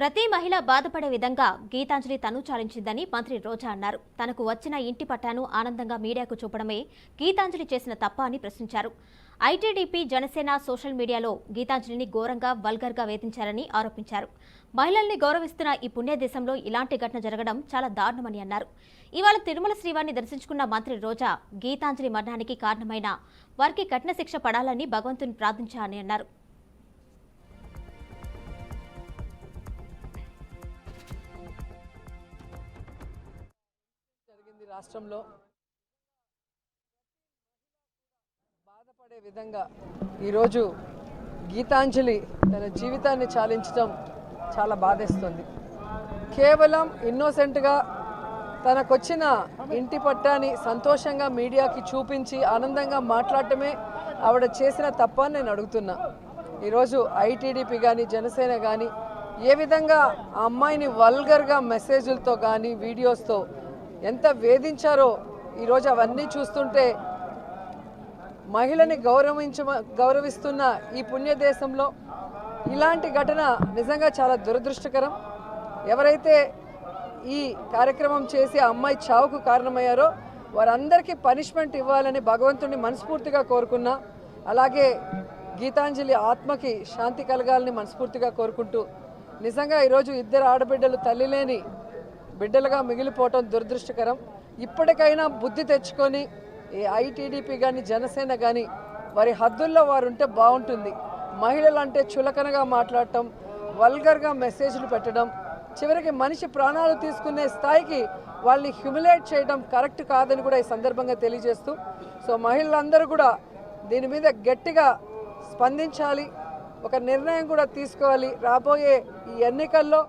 ప్రతి మహిళ బాధపడే విధంగా గీతాంజలి తను చాలించిందని మంత్రి రోజా అన్నారు. తనకు వచ్చిన ఇంటి పట్టాను ఆనందంగా మీడియాకు చూపడమే గీతాంజలి చేసిన తప్ప అని ప్రశ్నించారు. ఐటీడీపీ జనసేన సోషల్ మీడియాలో గీతాంజలిని ఘోరంగా వల్గర్గా వేధించారని ఆరోపించారు. మహిళల్ని గౌరవిస్తున్న ఈ పుణ్యదేశంలో ఇలాంటి ఘటన జరగడం చాలా దారుణమని అన్నారు. ఇవాళ తిరుమల శ్రీవారిని దర్శించుకున్న మంత్రి రోజా గీతాంజలి మరణానికి కారణమైన వారికి కఠిన శిక్ష పడాలని భగవంతుని ప్రార్థించాలని అన్నారు. రాష్ట్రంలో బాధపడే విధంగా ఈరోజు గీతాంజలి తన జీవితాన్ని చాలించడం చాలా బాధేస్తుంది. కేవలం ఇన్నోసెంట్గా తనకొచ్చిన ఇంటి పట్టాన్ని సంతోషంగా మీడియాకి చూపించి ఆనందంగా మాట్లాడటమే ఆవిడ చేసిన తప్ప నేను అడుగుతున్నా. ఈరోజు ఐటీడీపీ కానీ జనసేన కానీ ఏ విధంగా ఆ అమ్మాయిని వల్గర్గా మెసేజ్లతో కానీ వీడియోస్తో ఎంత వేధించారో ఈరోజు అవన్నీ చూస్తుంటే మహిళని గౌరవించ గౌరవిస్తున్న ఈ పుణ్యదేశంలో ఇలాంటి ఘటన నిజంగా చాలా దురదృష్టకరం. ఎవరైతే ఈ కార్యక్రమం చేసి ఆ అమ్మాయి చావుకు కారణమయ్యారో వారందరికీ పనిష్మెంట్ ఇవ్వాలని భగవంతుడిని మనస్ఫూర్తిగా కోరుకున్నా అలాగే గీతాంజలి ఆత్మకి శాంతి కలగాలని మనస్ఫూర్తిగా కోరుకుంటూ నిజంగా ఈరోజు ఇద్దరు ఆడబిడ్డలు తల్లి లేని బిడ్డలుగా మిగిలిపోవటం దురదృష్టకరం. ఇప్పటికైనా బుద్ధి తెచ్చుకొని ఈ ఐటీడీపీ కానీ జనసేన కానీ వారి హద్దుల్లో వారు ఉంటే బాగుంటుంది మహిళలు అంటే చులకనగా మాట్లాడటం వల్గర్గా మెసేజ్లు పెట్టడం చివరికి మనిషి ప్రాణాలు తీసుకునే స్థాయికి వాళ్ళని హ్యూమిలేట్ చేయడం కరెక్ట్ కాదని కూడా ఈ సందర్భంగా తెలియజేస్తూ సో మహిళలందరూ కూడా దీని మీద గట్టిగా స్పందించాలి ఒక నిర్ణయం కూడా తీసుకోవాలి. రాబోయే ఈ ఎన్నికల్లో